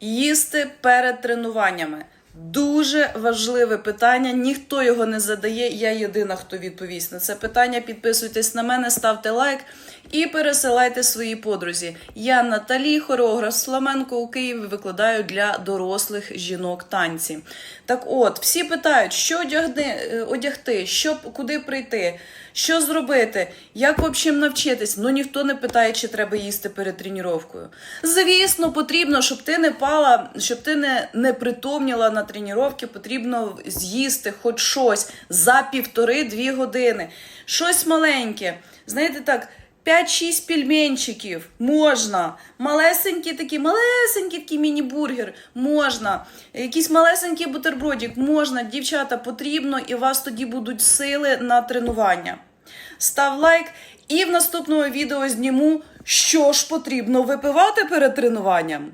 їсти перед тренуваннями. Дуже важливе питання. Ніхто його не задає. Я єдина, хто відповість на це питання. Підписуйтесь на мене, ставте лайк і пересилайте свої подрузі. Я Наталі, хореограф з у Києві, викладаю для дорослих жінок танці. Так от, всі питають, що е, одягти, що, куди прийти, що зробити, як взагалі навчитись. Ну ніхто не питає, чи треба їсти перед тренуванням. Звісно, потрібно, щоб ти не пала, щоб ти не, не притомніла на тренування, потрібно з'їсти хоч щось за півтори-дві години. Щось маленьке. Знаєте так. 5-6 пельменчиків можна. Малесенький такий, малесенький такий міні-бургер можна. Якийсь малесенький бутербродик можна. Дівчата, потрібно, і у вас тоді будуть сили на тренування. Став лайк, і в наступному відео зніму, що ж потрібно випивати перед тренуванням.